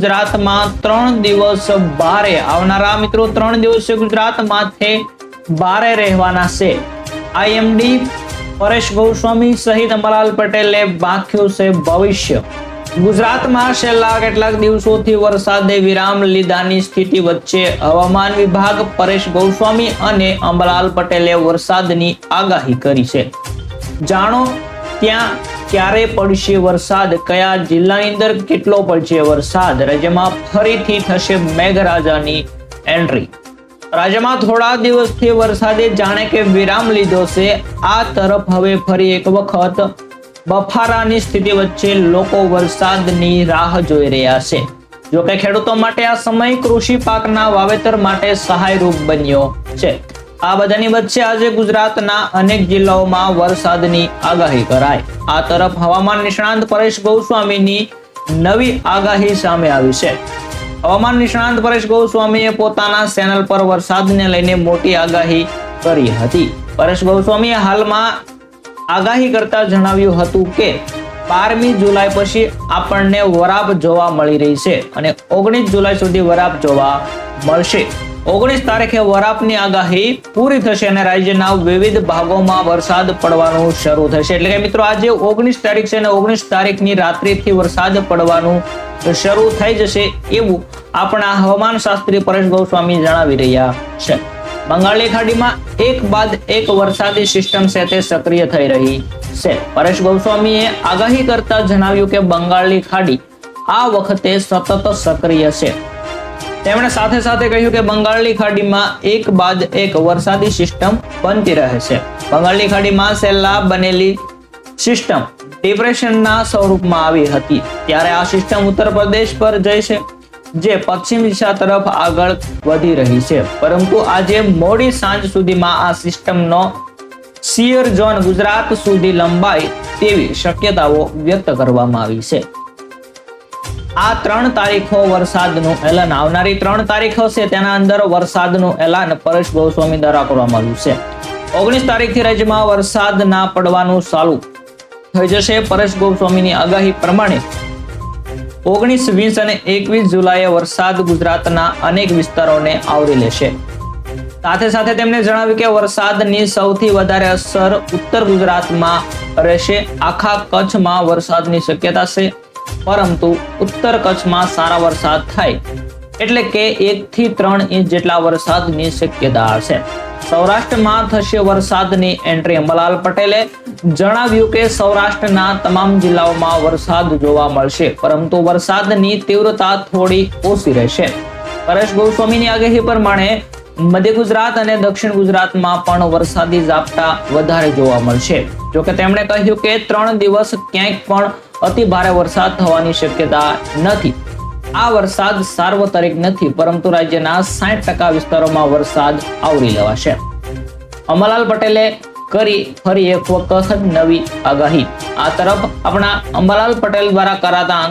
ગુજરાતમાં ત્રણ દિવસ ભારે આવનારા મિત્રો, ત્રણ દિવસ ગુજરાતમાંથી ભારે રહેવાના છે. આઈએમડી પરેશ ગોસ્વામી સહિત અંબાલાલ પટેલે બાંખ્યું છે ભવિષ્ય. ગુજરાતમાં છેલ્લા કેટલાક દિવસોથી વરસાદે વિરામ લીધાની સ્થિતિ વચ્ચે હવામાન વિભાગ, પરેશ ગોસ્વામી અને અંબાલાલ પટેલે વરસાદની આગાહી કરી છે. જાણો ત્યાં ક્યારે પડશે વરસાદ? કયા જિલ્લાની અંદર કેટલો પડશે વરસાદ? રાજ્યમાં ફરીથી થશે મેઘરાજાની એન્ટ્રી. રાજ્યમાં થોડા દિવસથી વરસાદે જાણે કે વિરામ લીધો છે. આ તરફ હવે ફરી એક વખત બફારાની સ્થિતિ વચ્ચે લોકો વરસાદની રાહ જોઈ રહ્યા છે. જોકે ખેડૂતો માટે આ સમય કૃષિ પાકના વાવેતર માટે સહાયરૂપ બન્યો છે. આ બધાની વચ્ચે આજે ગુજરાતના અનેક જિલ્લાઓમાં વરસાદની આગાહી કરાઈ. આ તરફ હવામાન નિષ્ણાંત પરેશ ગોસ્વામીની નવી આગાહી સામે આવી છે. હવામાન નિષ્ણાંત પરેશ ગોસ્વામીએ પોતાના ચેનલ પર વરસાદને લઈને મોટી આગાહી કરી હતી. પરેશ ગોસ્વામીએ હાલમાં આગાહી કરતા જણાવ્યું હતું કે, બારમી જુલાઈ પછી આપણને વરાપ જોવા મળી રહી છે અને ઓગણીસ જુલાઈ સુધી વરાપ જોવા મળશે. ઓગણીસ તારીખે વરાપની આગાહી પૂરી થશે અને રાજ્યના વિવિધ ભાગોમાં વરસાદ પડવાનું શરૂ થશે. એટલે કે મિત્રો આજે ઓગણીસ તારીખ છે અને ઓગણીસ તારીખની રાત્રિથી વરસાદ પડવાનું શરૂ થઈ જશે એવું આપણા હવામાન શાસ્ત્રી પરેશ ગોસ્વામી જણાવી રહ્યા છે. બંગાળની ખાડીમાં એક બાદ એક વરસાદી સિસ્ટમ છે તે સક્રિય થઈ રહી છે. પરેશ ગોસ્વામીએ આગાહી કરતા જણાવ્યું કે બંગાળની ખાડી આ વખતે સતત સક્રિય છે. તેમણે સાથે સાથે કહ્યું કે બંગાળની ખાડીમાં એક બાદ એક વરસાદી સિસ્ટમ બનતી રહે છે. બંગાળની ખાડીમાં છેલ્લા બનેલી સિસ્ટમ ડિપ્રેશનના સ્વરૂપમાં આવી હતી. ત્યારે આ સિસ્ટમ ઉત્તર પ્રદેશ પર જઈ છે, જે પશ્ચિમ દિશા તરફ આગળ વધી રહી છે. પરંતુ આજે મોડી સાંજ સુધીમાં આ સિસ્ટમનો સિયર ઝોન ગુજરાત સુધી લંબાય તેવી શક્યતાઓ વ્યક્ત કરવામાં આવી છે. આ ત્રણ તારીખો વરસાદનું એલાન. આવનારી ત્રણ તારીખો છે તેના અંદર વરસાદનું એલાન પરેશ ગોસ્વામી દ્વારા કરવામાં આવ્યું છે. ઓગણીસ તારીખથી રાજ્યમાં વરસાદ ના પડવાનું ચાલુ થઈ જશે. પરેશ ગોસ્વામીની આગાહી પ્રમાણે ઓગણીસ, વીસ અને એકવીસ જુલાઈએ વરસાદ ગુજરાતના અનેક વિસ્તારોને આવરી લેશે. સાથે સાથે તેમણે જણાવ્યું કે વરસાદની સૌથી વધારે અસર ઉત્તર ગુજરાતમાં રહેશે. આખા કચ્છમાં વરસાદની શક્યતા છે. પરંતુ ઉત્તર કચ્છમાં સારા વરસાદ થાય એટલે કે એક થી ત્રણ ઇંચ જેટલા વરસાદની શક્યતા હશે સૌરાષ્ટ્રમાં થશે વરસાદની એન્ટ્રી અંબલાલ પટેલે જણાવ્યું કે સૌરાષ્ટ્રના તમામ જિલ્લાઓમાં વરસાદ જોવા મળશે, પરંતુ વરસાદની તીવ્રતા થોડી ઓછી રહેશે. પરેશ ગોસ્વામીની આગાહી પ્રમાણે મધ્ય ગુજરાત અને દક્ષિણ ગુજરાતમાં પણ વરસાદી ઝાપટા વધારે જોવા મળશે. જોકે તેમણે કહ્યું કે ત્રણ દિવસ ક્યાંક પણ અતિ ભારે વરસાદ થવાની શક્યતા નથી. આ વરસાદ સાર્વત્રિક નથી, પરંતુ રાજ્યના સાઠ ટકા વિસ્તારોમાં વરસાદ આવરી લેવાશે. અમલાલ પટેલે કરી ફરી એક વખત નવી આગાહી. આ તરફ આપણા અંબાલાલ પટેલ દ્વારા કરાતા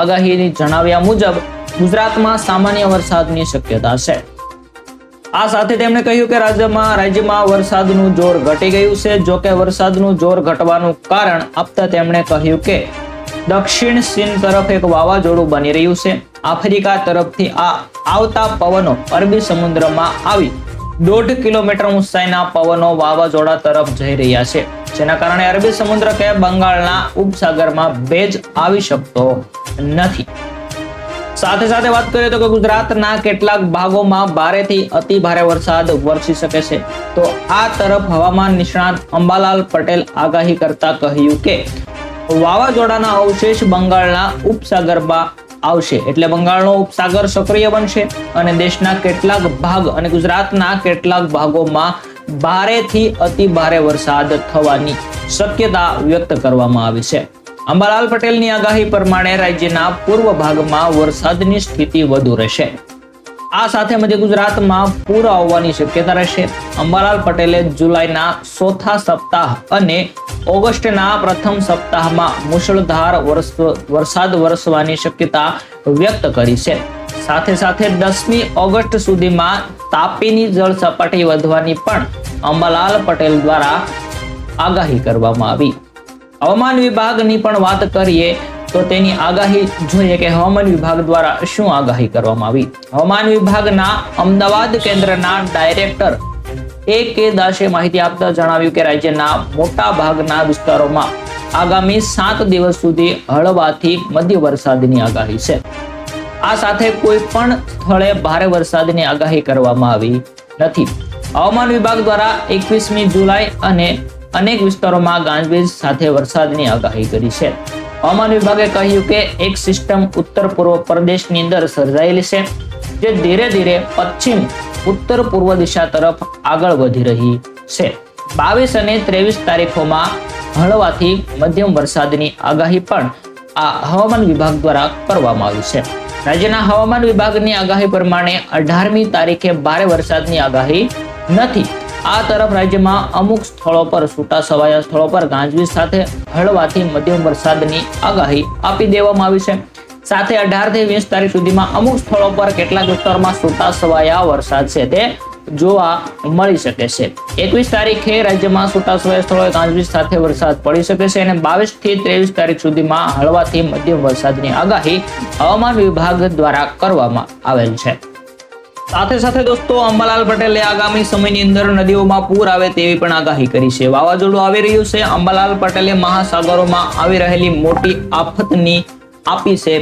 આગાહીની જણાવ્યા મુજબ, ગુજરાતમાં સામાન્ય વરસાદની શક્યતા છે. આ સાથે તેમણે કહ્યું કે રાજ્યમાં રાજ્યમાં વરસાદનું જોર ઘટી ગયું છે. જો કે વરસાદનું જોર ઘટવાનું કારણ આપતા તેમણે કહ્યું કે દક્ષિણ ચીન તરફ એક વાવાઝોડું બની રહ્યું છે. આફ્રિકા તરફથી આ આવતા પવનો અરબી સમુદ્રમાં આવી. દોઢ કિલોમીટર ઊંચાઈના પવનો વાવાઝોડા તરફ જઈ રહ્યા છે. જેના કારણે અરબી સમુદ્ર કે બંગાળના ઉપસાગરમાં ભેજ આવી શકતો નથી. સાથે સાથે વાત કરીએ તો કે ગુજરાતના કેટલાક ભાગોમાં ભારેથી અતિ ભારે વરસાદ વરસી શકે છે. તો આ તરફ હવામાન નિષ્ણાત અંબાલાલ પટેલ આગાહી કરતા કહ્યું કે વાવાઝોડાના અવશેષ બંગાળના ઉપસાગરમાં આવશે. એટલે બંગાળનો ઉપસાગર સક્રિય બનશે અને દેશના કેટલાક ભાગ અને ગુજરાતના કેટલાક ભાગોમાં ભારેથી અતિ ભારે વરસાદ થવાની શક્યતા વ્યક્ત કરવામાં આવી છે. અંબાલાલ પટેલની આગાહી પ્રમાણે રાજ્યના પૂર્વ ભાગમાં વરસાદની સ્થિતિ વધુ રહેશે. આ સાથે મધ્ય ગુજરાતમાં પૂર આવવાની શક્યતા રહેશે. અંબાલાલ પટેલે જુલાઈના ચોથા સપ્તાહ અને ઓગસ્ટના પ્રથમ સપ્તાહમાં મુશળધાર વરસાદ વરસવાની શક્યતા વ્યક્ત કરી છે. સાથે સાથે દસમી ઓગસ્ટ સુધીમાં તાપીની જળ સપાટી વધવાની પણ અંબાલાલ પટેલ દ્વારા આગાહી કરવામાં આવી. હવામાન વિભાગની પણ વાત કરીએ તો તેની આગાહી જોઈએ કે હવામાન વિભાગ દ્વારા શું આગાહી કરવામાં આવી? હવામાન વિભાગના અમદાવાદ કેન્દ્રના ડાયરેક્ટર એ કે દાસે માહિતી આપતા જણાવ્યું કે રાજ્યના મોટા ભાગના વિસ્તારોમાં આગામી સાત દિવસ સુધી હળવાથી મધ્ય વરસાદની આગાહી છે. આ સાથે કોઈ પણ સ્થળે ભારે વરસાદની આગાહી કરવામાં આવી નથી. હવામાન વિભાગ દ્વારા એકવીસમી જુલાઈ અને અનેક વિસ્તારોમાં ગાજવીજ સાથે વરસાદની આગાહી કરી છે. હવામાન વિભાગે કહ્યું કે એક સિસ્ટમ ઉત્તર પૂર્વ પ્રદેશની અંદર સર્જાયેલી છે, જે ધીરે ધીરે પશ્ચિમ ઉત્તર પૂર્વ દિશા તરફ આગળ વધી રહી છે. બાવીસ અને ત્રેવીસ તારીખોમાં હળવાથી મધ્યમ વરસાદની આગાહી પણ આ હવામાન વિભાગ દ્વારા કરવામાં આવી છે. રાજ્યના હવામાન વિભાગની આગાહી પ્રમાણે અઢારમી તારીખે ભારે વરસાદની આગાહી નથી. આ તરફ રાજ્યમાં અમુક સ્થળો પર છૂટા છવાયા સ્થળો પર ગાજવીજ સાથે હળવાથી મધ્યમ વરસાદની આગાહી આપી દેવામાં આવી છે. સાથે અઢારથી વીસ તારીખ સુધીમાં અમુક સ્થળો પર કેટલાક વિસ્તારોમાં છૂટા છવાયા વરસાદ છે તે જોવા મળી શકે છે. એકવીસ તારીખે રાજ્યમાં છૂટા છવાયા સ્થળોએ ગાજવીજ સાથે વરસાદ પડી શકે છે અને બાવીસથી ત્રેવીસ તારીખ સુધીમાં હળવાથી મધ્યમ વરસાદની આગાહી હવામાન વિભાગ દ્વારા કરવામાં આવેલ છે. સાથે સાથે દોસ્તો, અંબાલાલ પટેલે આગામી સમયની અંદર નદીઓમાં પૂર આવે તેવી પણ આગાહી કરી છે. વાવાઝોડું આવી રહ્યું છે. અંબાલાલ પટેલે મહાસાગરોમાં આવી રહેલી મોટી આફતની આપી છે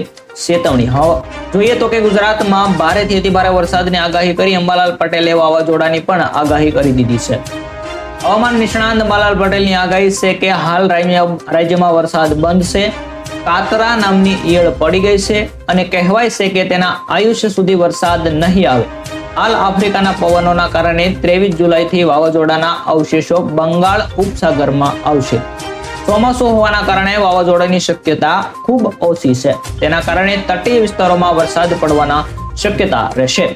ચેતવણી. હવે જોઈએ તો કે ગુજરાતમાં ભારેથી અતિ ભારે વરસાદની આગાહી કરી અંબાલાલ પટેલે વાવાઝોડાની પણ આગાહી કરી દીધી છે. હવામાન નિષ્ણાંત અંબાલાલ પટેલની આગાહી છે કે હાલ રાજ્ય રાજ્યમાં વરસાદ બંધ છે. કાતરા નામની ઈયળ પડી ગઈ છે અને કહેવાય છે કે તેના આયુષ્ય સુધી વરસાદ નહીં આવે. હાલ આફ્રિકાના પવનોના કારણે ત્રેવીસ જુલાઈથી વાવાઝોડાના અવશેષો બંગાળ ઉપસાગરમાં આવશે. ચોમાસું હોવાના કારણે વાવાઝોડાની શક્યતા ખૂબ ઓછી છે. તેના કારણે તટીય વિસ્તારોમાં વરસાદ પડવાના શક્યતા રહેશે.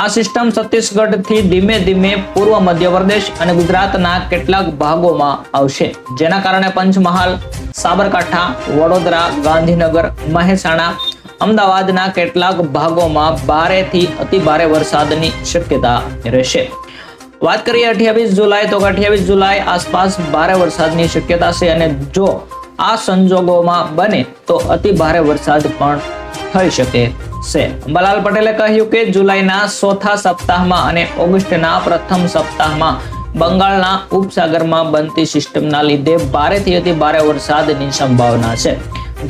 આ સિસ્ટમ છત્તીસગઢથી ધીમે ધીમે પૂર્વ મધ્યપ્રદેશ અને ગુજરાતના કેટલાક ભાગોમાં આવશે. જેના કારણે પંચમહાલ, સાબરકાંઠા, વડોદરા, ગાંધીનગર, મહેસાણા, અમદાવાદના કેટલાક ભાગોમાં ભારેથી અતિ ભારે વરસાદની શક્યતા રહેશે. વાત કરીએ અઠ્યાવીસ જુલાઈ, તો અઠ્યાવીસ જુલાઈ આસપાસ ભારે વરસાદની શક્યતા છે અને જો આ સંજોગોમાં બને, તો અતિ ભારે વરસાદ પણ થઈ શકે છે. અંબાલાલ પટેલે કહ્યું કે જુલાઈના ચોથા સપ્તાહમાં અને ઓગસ્ટના પ્રથમ સપ્તાહમાં બંગાળના ઉપસાગરમાં બનતી સિસ્ટમના લીધે ભારેથી અતિ ભારે વરસાદની સંભાવના છે.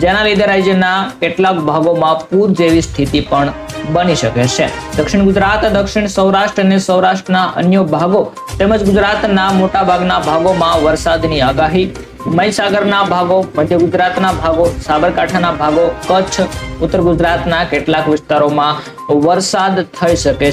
જેના લીધે રાજ્યના કેટલાક ભાગોમાં પૂર જેવી સ્થિતિ પણ બની શકે છે. દક્ષિણ ગુજરાત, દક્ષિણ સૌરાષ્ટ્ર અને સૌરાષ્ટ્રના અન્ય ભાગો તેમજ ગુજરાતના મોટા ભાગના ભાગોમાં વરસાદની આગાહી મહીસાગરના ભાગો, મધ્ય ગુજરાતના ભાગો, સાબરકાંઠાના ભાગો, કચ્છ, ઉત્તર ગુજરાતના કેટલાક વિસ્તારોમાં વરસાદ થઈ શકે છે.